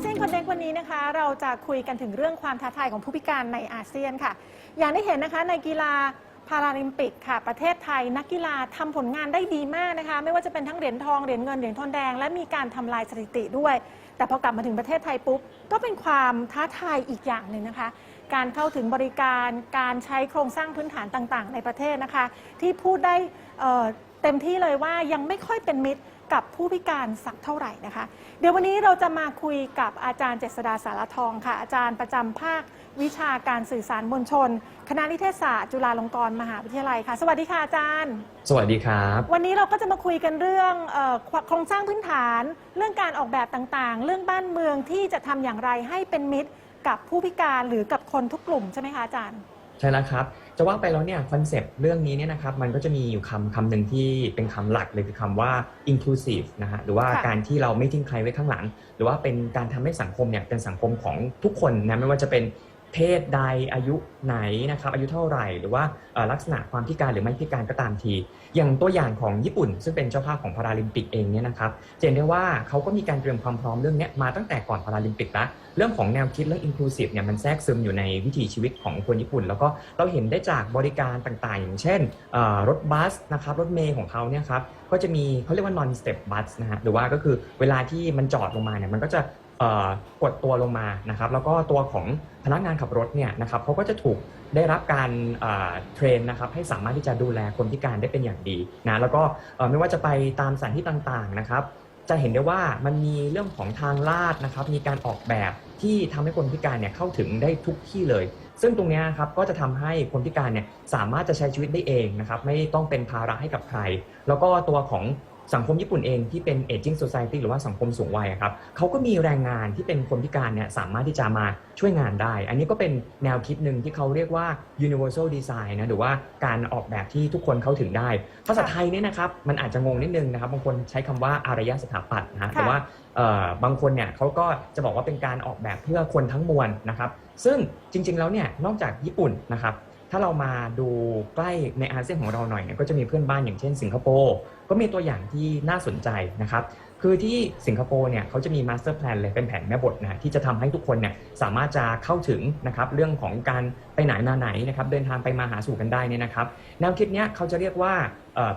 เซียนคอนเทน c t วันนี้นะคะ เราจะคุยกันถึงเรื่องความท้าทายของผู้พิการในอาเซียนค่ะ อย่างที่เห็นนะคะในกีฬาพาราลิมปิกค่ะ ประเทศไทยนักกีฬาทำผลงานได้ดีมากนะคะ ไม่ว่าจะเป็นทั้งเหรียญทอง เหรียญเงิน เหรียญทองแดง และมีการทำลายสถิติด้วย แต่พอกลับมาถึงประเทศไทยปุ๊บ ก็เป็นความท้าทายอีกอย่างหนึ่งนะคะ การเข้าถึงบริการ การใช้โครงสร้างพื้นฐานต่าง ๆ ในประเทศนะคะ ที่พูดได้เเต็มที่เลยว่ายังไม่ค่อยเป็นมิตร กับผู้พิการสักเท่าไหร่นะคะ เดี๋ยววันนี้เราจะมาคุยกับอาจารย์เจษดาสารทองค่ะ อาจารย์ประจำภาควิชาการสื่อสารมวลชน คณะนิเทศศาสตร์จุฬาลงกรณ์มหาวิทยาลัยค่ะ สวัสดีค่ะอาจารย์ สวัสดีครับ วันนี้เราก็จะมาคุยกันเรื่องเออโครงสร้างพื้นฐาน เรื่องการออกแบบต่างๆ เรื่องบ้านเมืองที่จะทำอย่างไรให้เป็นมิตรกับผู้พิการหรือกับคนทุกกลุ่มใช่ไหมคะอาจารย์ ใช่แล้วครับ จะว่าไปแล้วเนี่ยคอนเซปต์เรื่องนี้เนี่ยนะครับมันก็จะมีอยู่คำคำหนึ่งที่เป็นคำหลักเลยคือคำว่า inclusive นะฮะหรือว่าค่ะการที่เราไม่ทิ้งใครไว้ข้างหลัง หรือว่าเป็นการทำให้สังคมเนี่ยเป็นสังคมของทุกคนนะไม่ว่าจะเป็น เพศใดอายุไหนนะครับอายุเท่าไหร่ หรือว่าลักษณะความพิการหรือไม่พิการก็ตามที อย่างตัวอย่างของญี่ปุ่น ซึ่งเป็นเจ้าภาพของพาราลิมปิกเองเนี่ยนะครับเห็นได้ว่าเขาก็มีการเตรียมความพร้อมเรื่องเนี้ยมาตั้งแต่ก่อนพาราลิมปิกล้วเรื่องของแนวคิดเรื่อง inclusive เนี่ยมันแทรกซึมอยู่ในวิถีชีวิตของคนญี่ปุ่น แล้วก็เราเห็นได้จากบริการต่างๆ อย่างเช่นรถบัสนะครับรถเมย์ของเขาเนี่ยครับก็จะมีเขาเรียกว่า non step bus นะฮะหรือว่าก็คือเวลาที่มันจอดลงมาเนี่ยมันก็จะ กดตัวลงมานะครับ แล้วก็ตัวของพนักงานขับรถเนี่ยนะครับเขาก็จะถูกได้รับการเทรนนะครับให้สามารถที่จะดูแลคนพิการได้เป็นอย่างดีนะแล้วก็ไม่ว่าจะไปตามสถานที่ต่างๆนะครับ จะเห็นได้ว่ามันมีเรื่องของทางลาดนะครับ มีการออกแบบที่ทำให้คนพิการเนี่ยเข้าถึงได้ทุกที่เลย ซึ่งตรงนี้ครับก็จะทำให้คนพิการเนี่ยสามารถจะใช้ชีวิตได้เองนะครับ ไม่ต้องเป็นภาระให้กับใคร แล้วก็ตัวของ สังคมญี่ปุ่นเองที่เป็น aging society หรือว่าสังคมสูงวัยอะครับเขาก็มีแรงงานที่เป็นคนพิการเนี่ยสามารถที่จะมาช่วยงานได้ อันนี้ก็เป็นแนวคิดหนึ่งที่เขาเรียกว่า universal design นะหรือว่าการออกแบบที่ทุกคนเข้าถึงได้ ภาษาไทยเนี่ยนะครับมันอาจจะงงนิดนึงนะครับบางคนใช้คำว่าอารยสถาปัตย์นะฮะค่ะแต่ว่าเอ่อบางคนเนี่ยเขาก็จะบอกว่าเป็นการออกแบบเพื่อคนทั้งมวลนะครับซึ่งจริงๆแล้วเนี่ยนอกจากญี่ปุ่นนะครับถ้าเรามาดูใกล้ในอาเซียนของเราหน่อยเนี่ยก็จะมีเพื่อนบ้านอย่างเช่นสิงคโปร์ ก็มีตัวอย่างที่น่าสนใจนะครับ คือที่สิงคโปร์เนี่ยเขาจะมีมาสเตอร์แพลนเลยเป็นแผนแม่บทนะที่จะทำให้ทุกคนเนี่ยสามารถจะเข้าถึงนะครับเรื่องของการไปไหนมาไหนนะครับเดินทางไปมาหาสู่กันได้นี่นะครับ แนวคิดเนี้ยเขาจะเรียกว่า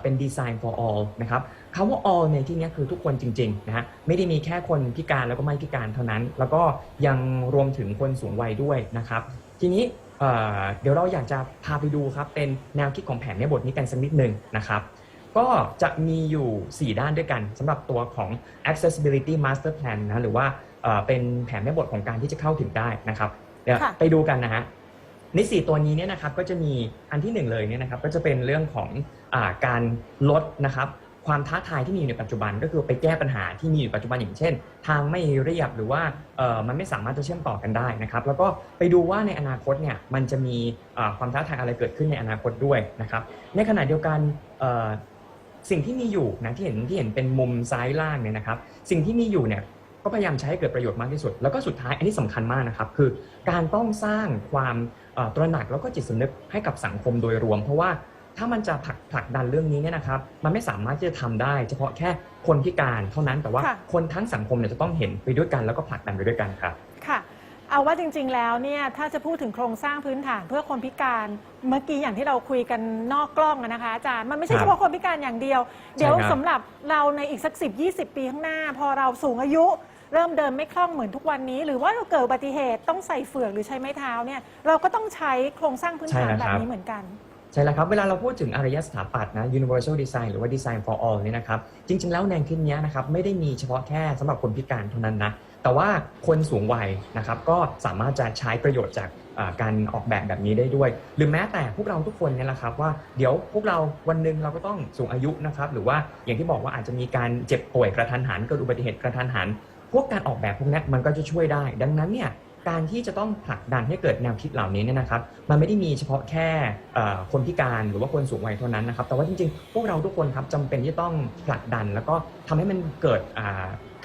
เป็น design for all นะครับคำว่า all ในที่นี้คือทุกคนจริงๆนะฮะไม่ได้มีแค่คนพิการแล้วก็ไม่พิการเท่านั้น แล้วก็ยังรวมถึงคนสูงวัยด้วยนะครับ ทีนี้เเดี๋ยวเราอยากจะพาไปดูครับเป็นแนวคิดของแผนในบทนี้กันสักนิดหนึ่งนะครับ ก็จะมีอยู่ 4 ด้านด้วยกันสำหรับตัวของ accessibility master plan นะหรือว่าเอ่อเป็นแผนแม่บทของการที่จะเข้าถึงได้นะครับ เดี๋ยวค่ะไปดูกันนะฮะในสี่ตัวนี้เนี่ยนะครับก็จะมีอันที่หนึ่งเลยเนี่ยนะครับก็จะเป็นเรื่องของอาการลดนะครับความท้าทายที่มีอยู่ในปัจจุบันก็คือไปแก้ปัญหาที่มีอยู่ปัจจุบันอย่างเช่น ทางไม่เรียบหรือว่าเอ่อมันไม่สามารถจะเชื่อมต่อกันได้นะครับแล้วก็ไปดูว่าในอนาคตเนี่ยมันจะมีอ่าความท้าทายอะไรเกิดขึ้นในอนาคตด้วยนะครับในขณะเดียวกันเอ่อ สิ่งที่มีอยู่นะที่เห็นที่เห็นเป็นมุมซ้ายล่างเนี่ยนะครับ สิ่งที่มีอยู่เนี่ยก็พยายามใช้ให้เกิดประโยชน์มากที่สุด แล้วก็สุดท้ายอันนี้สำคัญมากนะครับ คือการต้องสร้างความเอ่อตระหนักแล้วก็จิตสำนึกให้กับสังคมโดยรวม เพราะว่าถ้ามันจะผลักผลักดันเรื่องนี้เนี่ยนะครับ มันไม่สามารถที่จะทำได้ เฉพาะแค่คนพิการเท่านั้นแต่ว่าค่ะคนทั้งสังคมเนี่ยจะต้องเห็นไปด้วยกันแล้วก็ผลักดันไปด้วยกันครับค่ะ เอาว่าจริง ๆ แล้วเนี่ยถ้าจะพูดถึงโครงสร้างพื้นฐานเพื่อคนพิการเมื่อกี้อย่างที่เราคุยกันนอกกล้องอะนะคะอาจารย์มันไม่ใช่ครัเฉบพาะคนพิการอย่างเดียว เดี๋ยวครับสำหรับเราในอีกสัก 10 20 ปีข้างหน้า พอเราสูงอายุเริ่มเดินไม่คล่องเหมือนทุกวันนี้ หรือว่าเราเกิดอุบัติเหตุต้องใส่เฟือกหรือใช้ไม้เท้าเนี่ยเราก็ต้องใช้โครงสร้างพื้นฐานใช่แล้วแบครับบ นี้เหมือนกัน ใช่แล้วครับ เวลาเราพูดถึงอารยสถาปัตย์นะ universal design หรือว่า design for all เนี่ยนะครับ จริง ๆ แล้วแนวคิดเนี้ยนะครับ ไม่ได้มีเฉพาะแค่สำหรับคนพิการเท่านั้นนะ แต่ว่าคนสูงวัยนะครับก็สามารถจะใช้ประโยชน์จากการออกแบบแบบนี้ได้ด้วย หรือแม้แต่พวกเราทุกคนเนี่ยแหละครับว่าเดี๋ยวพวกเราวันหนึ่งเราก็ต้องสูงอายุนะครับหรือว่าอย่างที่บอกว่าอาจจะมีการเจ็บป่วยกระทันหันเกิดอุบัติเหตุกระทันหันพวกการออกแบบพวกนี้มันก็จะช่วยได้ ดังนั้นเนี่ย การที่จะต้องผลักดันให้เกิดแนวคิดเหล่านี้เนี่ยนะครับ มันไม่ได้มีเฉพาะแค่คนพิการหรือว่าคนสูงวัยเท่านั้นนะครับ แต่ว่าจริงๆ พวกเราทุกคนครับจำเป็นที่ต้องผลักดัน แล้วก็ทำให้มันเกิด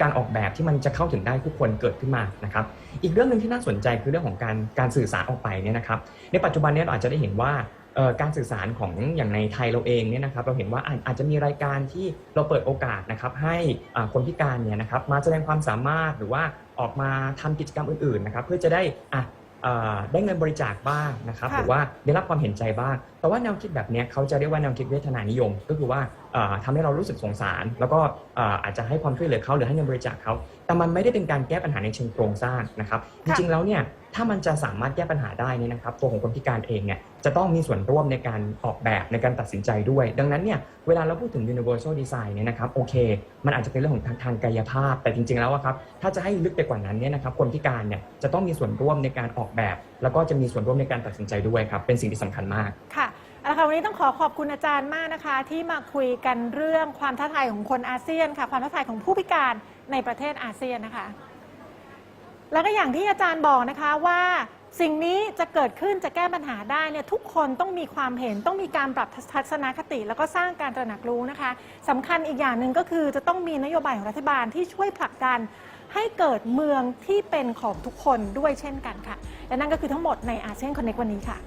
การออกแบบที่มันจะเข้าถึงได้ทุกคนเกิดขึ้นมานะครับ อีกเรื่องหนึ่งที่น่าสนใจคือเรื่องของการการสื่อสารออกไปเนี่ยนะครับ ในปัจจุบันเนี้เราอาจจะได้เห็นว่า การสื่อสารของอย่างในไทยเราเองเนี่ยนะครับเราเห็นว่าอาจอาจจะมีรายการที่เราเปิดโอกาสนะครับให้อ่าคนพิการเนี่ยนะครับมาแสดงความสามารถหรือว่าออกมาทำกิจกรรมอื่นๆนะครับเพื่อจะได้อะเอ่อได้เงินบริจาคบ้างนะครับค่ะหรือว่าได้รับความเห็นใจบ้าง แต่ว่าแนวคิดแบบเนี้ยเขาจะเรียกว่าแนวคิดเวทนานิยม ก็คือว่าเอ่อทำให้เรารู้สึกสงสาร แล้วก็เอ่ออาจจะให้ความช่วยเหลือเขาหรือให้เงินบริจาคเขาแต่มันไม่ได้เป็นการแก้ปัญหาในเชิงโครงสร้างนะครับจค่ะริงๆแล้วเนี่ยถ้ามันจะสามารถแก้ปัญหาได้นี่นะครับ ตัวของคนพิการเองเนี่ยจะต้องมีส่วนร่วมในการออกแบบในการตัดสินใจด้วย ดังนั้นเนี่ยเวลาเราพูดถึง universal design เนี่ยนะครับโอเค มันอาจจะเป็นเรื่องของทางทางกายภาพ แต่จริงๆแล้วอะครับถ้าจะให้ลึกไปกว่านั้นเนี่ยนะครับคนพิการเนี่ยจะต้องมีส่วนร่วมในการออกแบบ แล้วก็จะมีส่วนร่วมในการตัดสินใจด้วยครับเป็นสิ่งที่สำคัญมากค่ะเอาละค่ะวันนี้ต้องขอขอบคุณอาจารย์มากนะคะ ที่มาคุยกันเรื่องความท้าทายของคนอาเซียนค่ะ ความท้าทายของผู้พิการในประเทศอาเซียนนะคะ แล้วก็อย่างที่อาจารย์บอกนะคะว่าสิ่งนี้จะเกิดขึ้นจะแก้ปัญหาได้เนี่ยทุกคนต้องมีความเห็นต้องมีการปรับทัศนคติ แล้วก็สร้างการตระหนักรู้นะคะสำคัญอีกอย่างหนึ่งก็คือจะต้องมีนโยบายของรัฐบาลที่ช่วยผลักดัน ให้เกิดเมืองที่เป็นของทุกคนด้วยเช่นกันค่ะ และนั่นก็คือทั้งหมดในอาเซียนคอนเน c t วันนี้ค่ะ